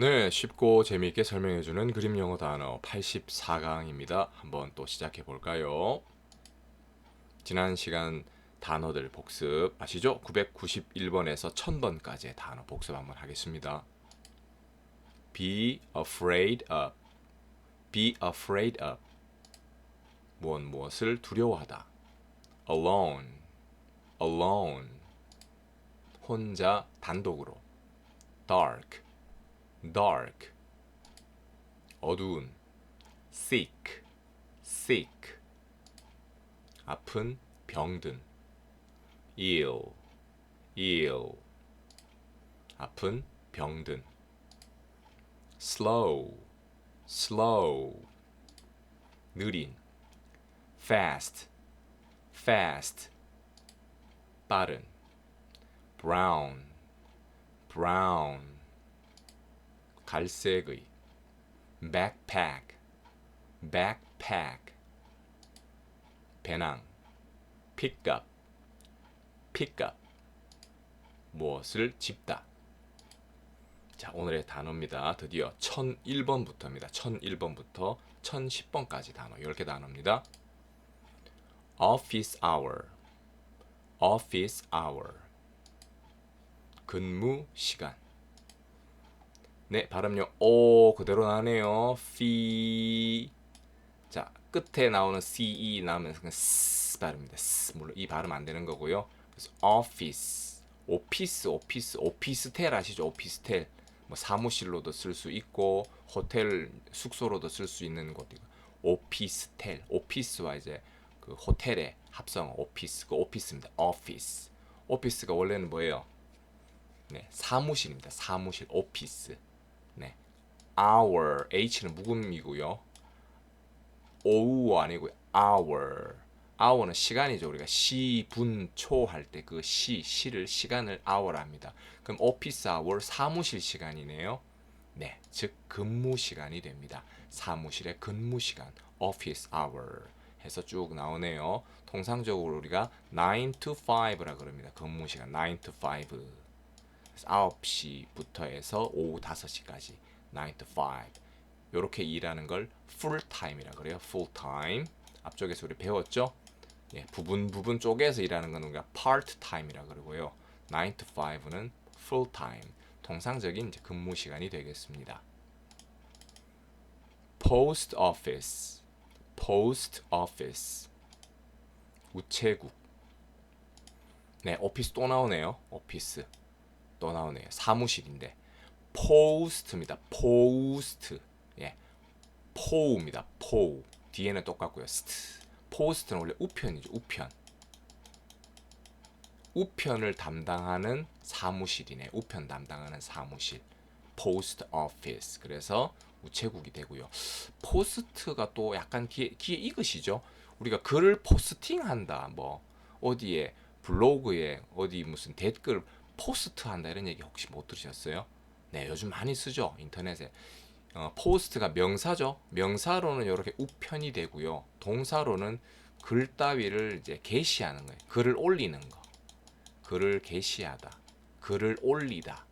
네, 쉽고 재미있게 설명해주는 그림 영어 단어 84강입니다. 한번 또 시작해 볼까요? 지난 시간 단어들 복습 아시죠? 991번에서 1000번까지의 단어 복습 한번 하겠습니다. Be afraid of. Be afraid of. 무엇 무엇을 두려워하다. Alone. Alone. 혼자 단독으로. Dark. dark 어두운 sick sick 아픈 병든 ill ill 아픈 병든 slow slow 느린 fast fast 빠른 brown brown 갈색의 backpack backpack 배낭 pick up pick up 무엇을 집다 자 오늘의 단어입니다 드디어 1001번부터입니다 1001번부터 1010번까지 단어 10개 단어입니다 office hour office hour 근무 시간 네, 발음요. 오 그대로 나네요. 피. 자, 끝에 나오는 ce 나오면 그냥 s 발음입니다. s. 물론 이 발음 안 되는 거고요. 그래서 office, 오피스, 오피스, 오피스텔 아시죠? 오피스텔. 뭐 사무실로도 쓸 수 있고 호텔 숙소로도 쓸 수 있는 곳이고 오피스텔, 오피스와 이제 그 호텔의 합성 오피스, 그 오피스입니다. 오피스. 오피스가 원래는 뭐예요? 네, 사무실입니다. 사무실, 오피스. 네. hour h는 묵음이고요. 오후 아니고요. hour. hour는 시간이죠. 우리가 시, 분, 초 할 때 그 시, 시를 시간을 hour 합니다. 그럼 office hour 사무실 시간이네요. 네. 즉 근무 시간이 됩니다. 사무실의 근무 시간 office hour 해서 쭉 나오네요. 통상적으로 우리가 9 to 5라 그럽니다. 근무 시간 9 to 5. 9시부터 해서 오후 5시까지 9 to 5 이렇게 일하는 걸 time이라 그래요. time. 앞쪽에서 우리 배웠죠? 예, 부분 부분 쪼개서 일하는 건 우리가 time이라 그러고요. 9 to 5는 full time. 통상적인 근무 시간이 되겠습니다. post office. post office. 우체국. 네, 오피스 또 나오네요. 오피스. 또 나오네요. 사무실인데 포스트입니다. 포스트. 예. 포우입니다. 포우. 뒤에는 똑같고요. 스트. 포스트는 원래 우편이죠. 우편. 우편을 담당하는 사무실이네. 우편 담당하는 사무실. 포스트 오피스. 그래서 우체국이 되고요. 포스트가 또 약간 귀에, 귀에 익으시죠? 우리가 글을 포스팅한다. 뭐 어디에 블로그에 어디 무슨 댓글 포스트 한다 이런 얘기 혹시 못 들으셨어요? 네, 요즘 많이 쓰죠 인터넷에. 어, 포스트가 명사죠. 명사로는 이렇게 우편이 되고요. 동사로는 글 따위를 이제 게시하는 거예요. 글을 올리는 거. 글을 게시하다. 글을 올리다.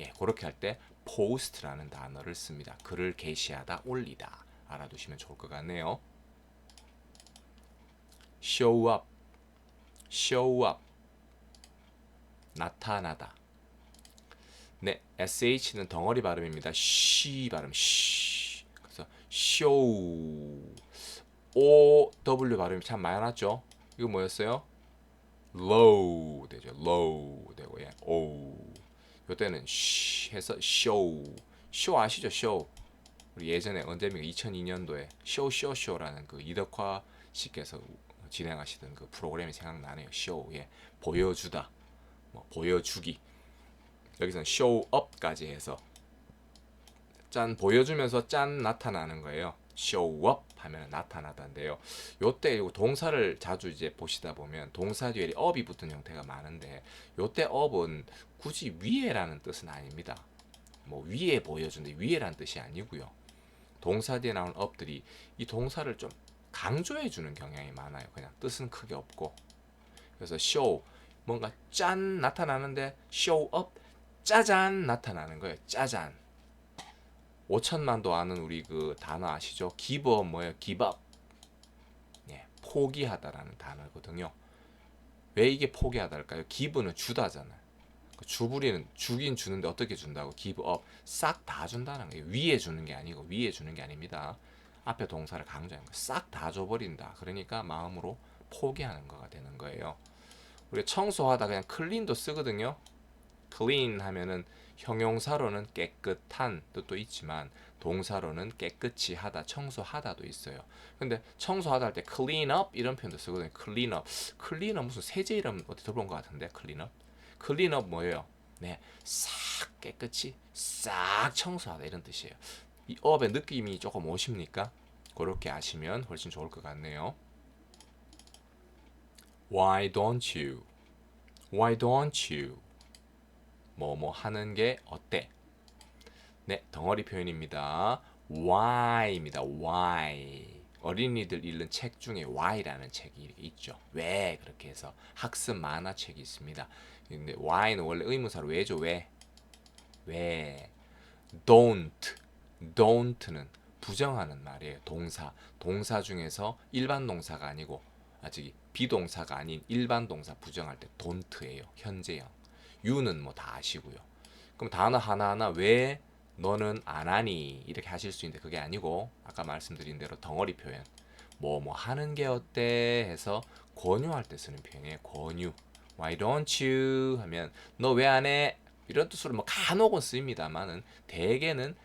예, 그렇게 할때 포스트라는 단어를 씁니다. 글을 게시하다, 올리다. 알아두시면 좋을 것 같네요. show up, show up. 나타나다. 네, sh는 덩어리 발음입니다. 쉬 발음, 쉬. 그래서 show. o w 발음이 참 많았죠. 이거 뭐였어요? low 되죠. low 되고 예. o. 요때는 쉬 해서 show. 쇼 아시죠? 쇼. 우리 예전에 언제입니까? 2002년도에 쇼쇼 쇼라는 그 이덕화 씨께서 진행하시던 그 프로그램이 생각나네요. 쇼. 예. 보여주다. 뭐 보여주기 여기서는 showup까지 해서 짠 보여주면서 짠 나타나는 거예요. show up 하면 나타나다인데요. 요때 동사를 자주 이제 보시다 보면 동사 뒤에 up이 붙은 형태가 많은데 요때 up은 굳이 위에라는 뜻은 아닙니다. 뭐 위에 보여준다 위에라는 뜻이 아니고요. 동사 뒤에 나온 up들이 이 동사를 좀 강조해 주는 경향이 많아요. 그냥 뜻은 크게 없고 그래서 show 뭔가 짠 나타나는데 up 짜잔 나타나는 거예요. 짜잔. 5천만도 아는 우리 그 단어 아시죠? give 뭐예요? give. 예, 포기하다라는 단어거든요. 왜 이게 포기하다일까요? give는 주다잖아요. 그 주부리는 주긴 주는데 어떻게 준다고? give up 싹 다 준다는 거예요. 위에 주는 게 아니고 위에 주는 게 아닙니다. 앞에 동사를 강조하는 거. 싹다 줘버린다. 그러니까 마음으로 포기하는 거가 되는 거예요. 우리 청소하다 그냥 clean도 쓰거든요. clean 하면은 형용사로는 깨끗한 뜻도 있지만 동사로는 깨끗이 하다, 청소하다도 있어요. 근데 청소하다 할 때 clean up 이런 표현도 쓰거든요. clean up. clean up 무슨 세제 이름 어디 들어본 것 같은데 clean up. clean up 뭐예요? 네, 싹 깨끗이 싹 청소하다 이런 뜻이에요. 이 up의 느낌이 조금 오십니까? 그렇게 아시면 훨씬 좋을 것 같네요. Why don't you? Why don't you? 뭐 뭐 하는 게 어때? 네, 덩어리 표현입니다. Why입니다. Why. 어린이들 읽는 책 중에 Why라는 책이 있죠. 왜 그렇게 해서 학습 만화책이 있습니다. 근데 Why는 원래 의문사로 왜죠? 왜? 왜? Don't. Don't는 부정하는 말이에요. 동사. 동사 중에서 일반 동사가 아니고 아직 비동사가 아닌 일반 동사 부정할 때 don't예요. 현재형. you는 뭐 다 아시고요. 그럼 단어 하나하나 왜 너는 안 하니 이렇게 하실 수 있는데 그게 아니고 아까 말씀드린 대로 덩어리 표현 뭐뭐 하는 게 어때 해서 권유할 때 쓰는 표현이에요. 권유. Why don't you 하면 너 왜 안 해? 이런 뜻으로 뭐 간혹은 쓰입니다만은 대개는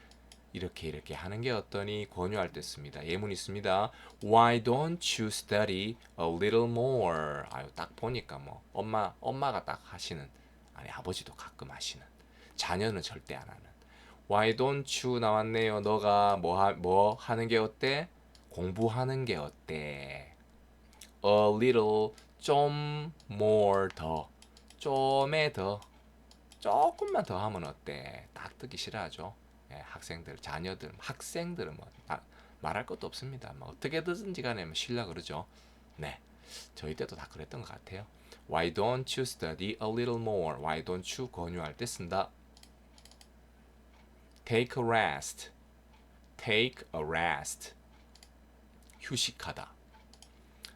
이렇게 이렇게 하는 게 어떠니 권유할 때 씁니다. 예문 있습니다. Why don't you study a little more? 아유 딱 보니까 뭐 엄마 엄마가 딱 하시는 아니 아버지도 가끔 하시는 자녀는 절대 안 하는 Why don't you 나왔네요. 너가 뭐, 하, 뭐 하는 게 어때? 공부하는 게 어때? A little 좀 more 더 좀에 더 조금만 더 하면 어때? 딱 듣기 싫어하죠. 예, 학생들, 자녀들, 학생들은 뭐 아, 말할 것도 없습니다. 뭐 어떻게든지 간에 뭐 실라 그러죠. 네, 저희 때도 다 그랬던 것 같아요. Why don't you study a little more? Why don't you 권유할 때 쓴다. Take a rest. Take a rest. 휴식하다.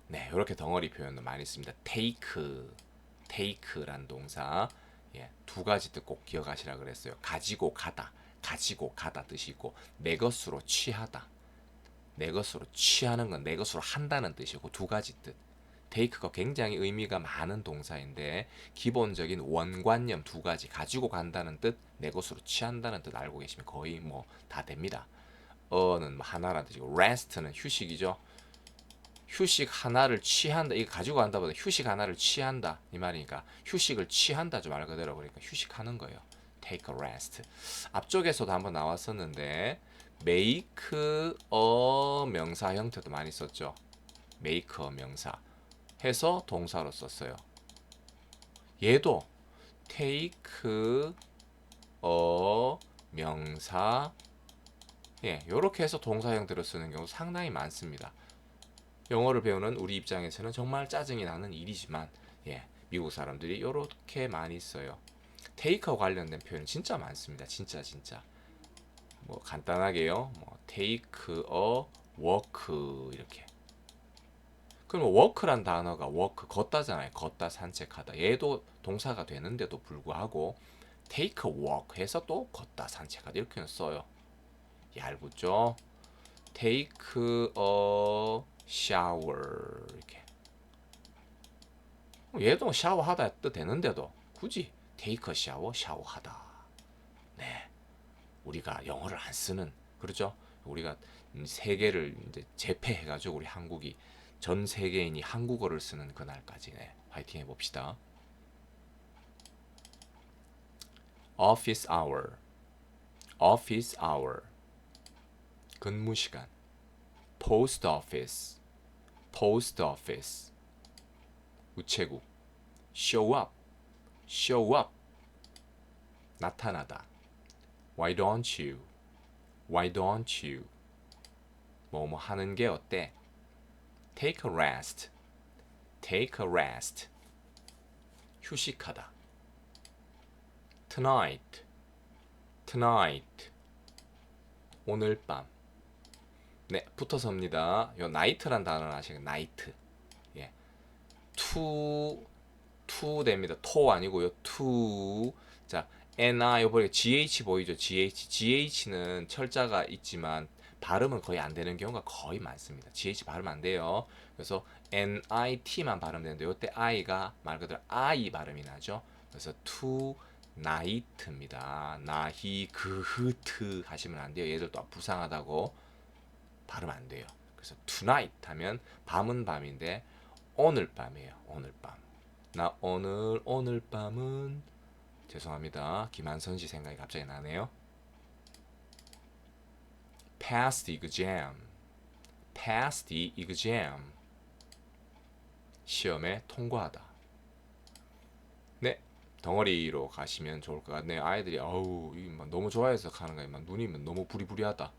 네, 이렇게 덩어리 표현도 많이 씁니다. take, take란 동사. 예, 두 가지 뜻 꼭 기억하시라 그랬어요. 가지고 가다. 가지고 가다 뜻이 있고 내 것으로 취하다. 내 것으로 취하는 건 내 것으로 한다는 뜻이고 두 가지 뜻. 테이크가 굉장히 의미가 많은 동사인데 기본적인 원관념 두 가지 가지고 간다는 뜻, 내 것으로 취한다는 뜻 알고 계시면 거의 뭐 다 됩니다. 어는 뭐 하나라는 뜻이고 rest는 휴식이죠. 휴식 하나를 취한다. 이거 가지고 간다보다 휴식 하나를 취한다 이 말이니까 휴식을 취한다 좀 말 그대로 그러니까 휴식하는 거예요. Take a rest. 앞쪽에서도 한번 나왔었는데 make a 명사 형태도 많이 썼죠. make a 명사 해서 동사로 썼어요. 얘도 take a 명사 예, 이렇게 해서 동사 형태로 쓰는 경우 상당히 많습니다. 영어를 배우는 우리 입장에서는 정말 짜증이 나는 일이지만 예, 미국 사람들이 이렇게 많이 써요. 테이크와 관련된 표현 진짜 많습니다. 진짜 진짜. 뭐 간단하게요. 뭐 take a walk 이렇게. 그럼 walk란 단어가 walk 걷다잖아요. 걷다 산책하다. 얘도 동사가 되는데도 불구하고 take a walk 해서 또 걷다 산책하다 이렇게 써요. 얇죠? take a shower 이렇게. 얘도 샤워하다 뜻 되는데도 굳이 테이크 샤워 샤워하다. 네. 우리가 영어를 안 쓰는 그렇죠? 우리가 세계를 이제 제패해 가지고 우리 한국이 전 세계인이 한국어를 쓰는 그날까지 네. 파이팅 해 봅시다. office hour. office hour. 근무 시간. post office. post office. 우체국. show up. Show up 나타나다 why don't you why don't you 뭐뭐 하는 게 어때 take a rest take a rest 휴식하다 tonight tonight 오늘 밤. 네, 붙어서입니다. 요 night란 단어는 아시겠 night. 예. to to 됩니다. to 아니고요. to. 자, ni 요번에 gh 보이죠? gh. gh는 철자가 있지만 발음은 거의 안 되는 경우가 거의 많습니다. gh 발음 안 돼요. 그래서 nit만 발음되는데 요때 i가 말 그대로 i 발음이 나죠. 그래서 to night입니다. 나히 그흐트 하시면 안 돼요. 얘들 또 부상하다고 발음 안 돼요. 그래서 tonight 하면 밤은 밤인데 오늘 밤이에요. 오늘 밤. 나 오늘 오늘 밤은 죄송합니다. 김한선 씨 생각이 갑자기 나네요. pass the exam. pass the exam. 시험에 통과하다. 네, 덩어리로 가시면 좋을 것 같네요. 아이들이 이막 너무 좋아해서 가는 거예요. 막 눈이 막 너무 부리부리하다.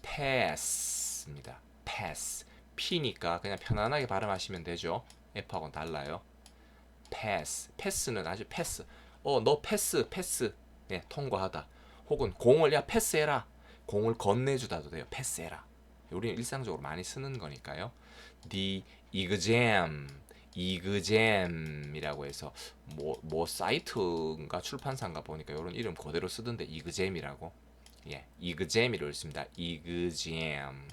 pass입니다. pass. P니까 그냥 편안하게 발음하시면 되죠. F하고는 달라요. Pass. 패스는 아주 패스. 어, 너 패스, 패스. 네, 통과하다. 혹은 공을 야 패스해라. 공을 건네주다도 돼요. 패스해라. 우리는 일상적으로 많이 쓰는 거니까요. The exam, exam이라고 해서 뭐, 뭐 사이트인가 출판사인가 보니까 이런 이름 그대로 쓰던데 exam이라고. 예, exam이라고 있습니다. exam,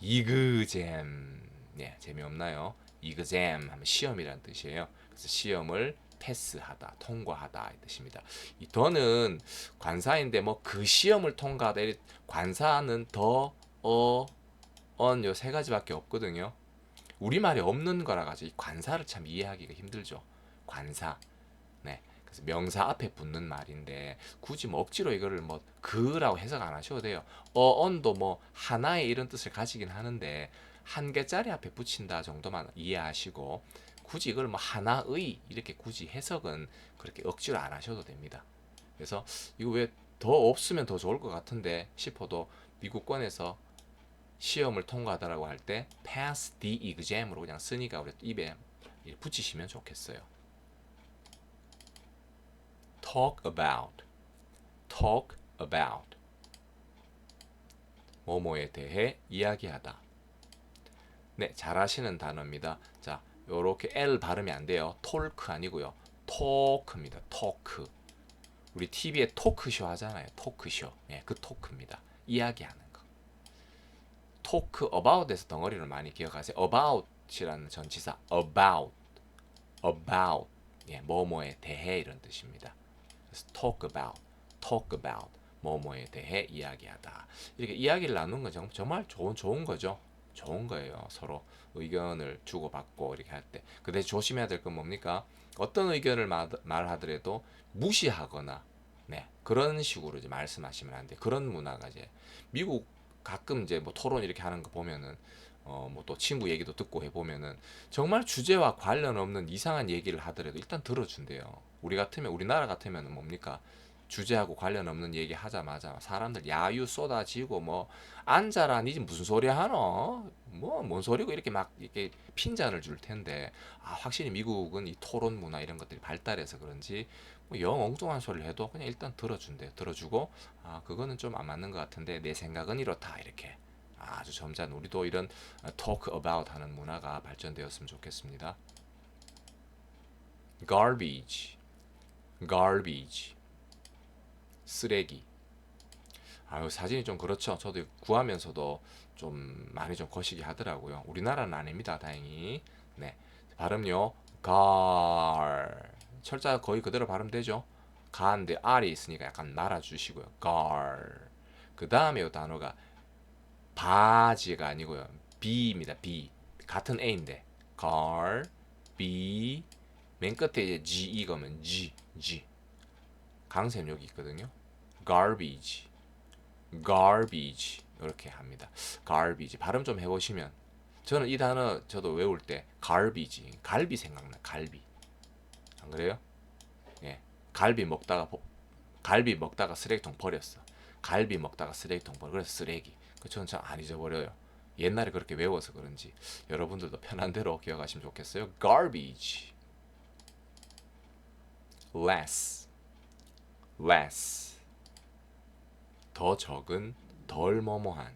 exam. 예, 재미없나요? Exam 하면 시험이라는 뜻이에요. 그래서 시험을 패스하다, 통과하다 이 뜻입니다. 이 더는 관사인데 뭐 그 시험을 통과하다. 이 관사는 더, 어, 언 요 세 가지밖에 없거든요. 우리말이 없는 거라 가지고 이 관사를 참 이해하기가 힘들죠. 관사. 네. 그래서 명사 앞에 붙는 말인데 굳이 뭐 억지로 이거를 뭐 그라고 해석 안 하셔도 돼요. 어, 언도 뭐 하나의 이런 뜻을 가지긴 하는데 한 개짜리 앞에 붙인다 정도만 이해하시고 굳이 이걸 뭐 하나의 이렇게 굳이 해석은 그렇게 억지로 안 하셔도 됩니다. 그래서 이거 왜 더 없으면 더 좋을 것 같은데 싶어도 미국권에서 시험을 통과하다라고 할 때 pass the exam으로 그냥 쓰니까 우리 입에 붙이시면 좋겠어요. talk about, talk about 뭐뭐에 대해 이야기하다. 네, 잘하시는 단어입니다. 자, 요렇게 L 발음이 안 돼요. 톨크 아니고요. 토크입니다. 토크. 우리 TV에 토크쇼 하잖아요. 토크쇼. 예, 그 토크입니다. 이야기하는 거. 토크 about에서 덩어리를 많이 기억하세요. about이라는 전치사 about, about, 예, 뭐뭐에 대해 이런 뜻입니다. 그래서 talk about, talk about, 뭐뭐에 대해 이야기하다. 이렇게 이야기를 나누는 건 정- 정말 좋은 좋은 거죠. 좋은 거예요. 서로 의견을 주고받고 이렇게 할 때. 근데 조심해야 될 건 뭡니까? 어떤 의견을 마- 말하더라도 무시하거나 네 그런 식으로 이제 말씀하시면 안 돼. 그런 문화가 이제 미국 가끔 이제 뭐 토론 이렇게 하는 거 보면은 어 뭐 또 친구 얘기도 듣고 해 보면은 정말 주제와 관련 없는 이상한 얘기를 하더라도 일단 들어준대요. 우리 같으면 우리나라 같으면 뭡니까? 주제하고 관련 없는 얘기 하자마자 사람들 야유 쏟아지고 뭐 앉아라 니 지금 무슨 소리 하노? 뭐 뭔 소리고 이렇게 막 이렇게 핀잔을 줄 텐데 아 확실히 미국은 이 토론 문화 이런 것들이 발달해서 그런지 뭐영 엉뚱한 소리를 해도 그냥 일단 들어준대 들어주고 아 그거는 좀 안 맞는 것 같은데 내 생각은 이렇다 이렇게. 아주 점잖은 우리도 이런 talk about 하는 문화가 발전되었으면 좋겠습니다. Garbage. Garbage 쓰레기. 아유 사진이 좀 그렇죠. 저도 구하면서도 좀 많이 좀 거시기 하더라고요. 우리나라는 아닙니다. 다행히. 네 발음요. gar 철자 거의 그대로 발음되죠. 가인데 r이 있으니까 약간 말아주시고요. gar 그 다음에 이 단어가 바지가 아니고요. b입니다. b 같은 a인데 gar b 맨 끝에 이제 g 이거면 g g 강세는 여기 있거든요. Garbage, garbage 이렇게 합니다. garbage 발음 좀 해보시면 저는 이 단어 저도 외울 때 garbage 갈비 생각나 갈비 안 그래요? 예 갈비 먹다가 보- 갈비 먹다가 쓰레기통 버렸어. 갈비 먹다가 쓰레기통 버려 그래서 쓰레기. 그 저는 참안 잊어버려요. 옛날에 그렇게 외워서 그런지 여러분들도 편한 대로 기억하시면 좋겠어요. garbage, less, less 더 적은 덜 뭐뭐한.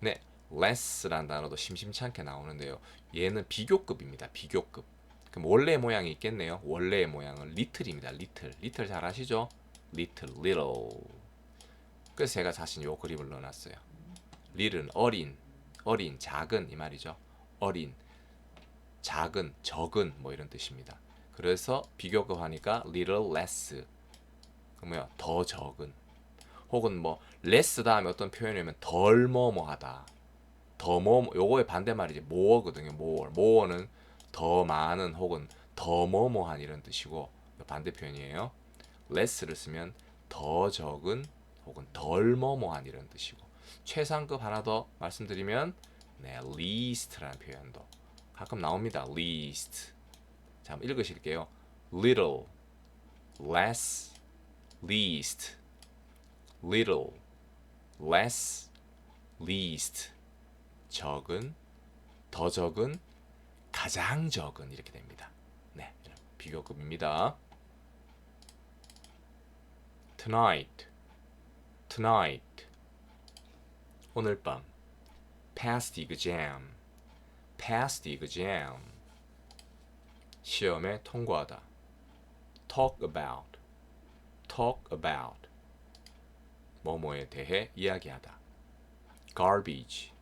네 less란 단어도 심심찮게 나오는데요. 얘는 비교급입니다 비교급. 그럼 원래 모양이 있겠네요. 원래의 모양은 little입니다 little. little 잘 아시죠? little little. 그래서 제가 자신 요 그림을 넣어놨어요. little는 어린 어린 작은 이 말이죠. 어린 작은 적은 뭐 이런 뜻입니다. 그래서 비교급 하니까 little less. 그러면 더 적은 혹은 뭐 less 다음에 어떤 표현이면 덜 뭐뭐하다. 더뭐 요거의 반대말이지 more거든요 more. more는 더 많은 혹은 더 뭐뭐한 이런 뜻이고 반대 표현이에요. less를 쓰면 더 적은 혹은 덜 뭐뭐한 이런 뜻이고. 최상급 하나 더 말씀드리면 네 least라는 표현도 가끔 나옵니다. least. 자 한번 읽으실게요. little less least little less least 적은 더 적은 가장 적은 이렇게 됩니다. 네, 비교급입니다. tonight tonight 오늘 밤 pass the exam pass the exam 시험에 통과하다 talk about talk about 뭐뭐에 대해 이야기하다 garbage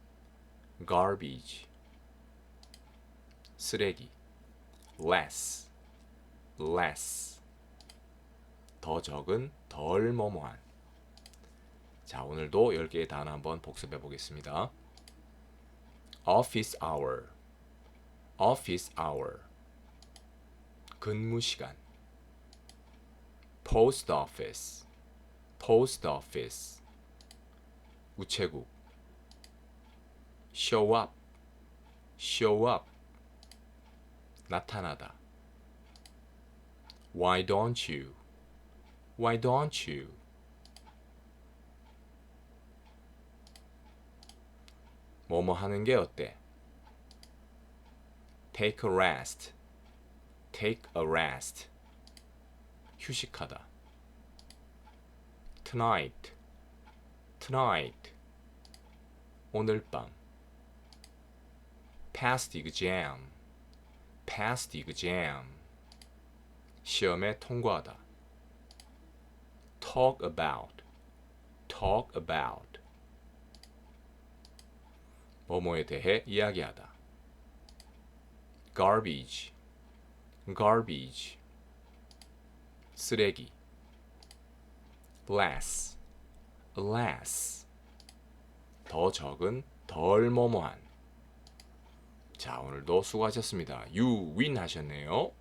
garbage 쓰레기 less less 더 적은 덜 뭐뭐한 자 오늘도 10개의 단어 한번 복습해 보겠습니다 office hour office hour 근무 시간 post office post office 우체국 show up show up 나타나다 why don't you why don't you 뭐뭐 하는 게 어때 take a rest take a rest 휴식하다 Tonight tonight 오늘 밤 pass the exam pass the exam 시험에 통과하다 talk about talk about 뭐뭐에 대해 이야기하다 garbage garbage 쓰레기 less less. 더 적은 덜 뭐뭐한. 자 오늘도 수고하셨습니다. You win 하셨네요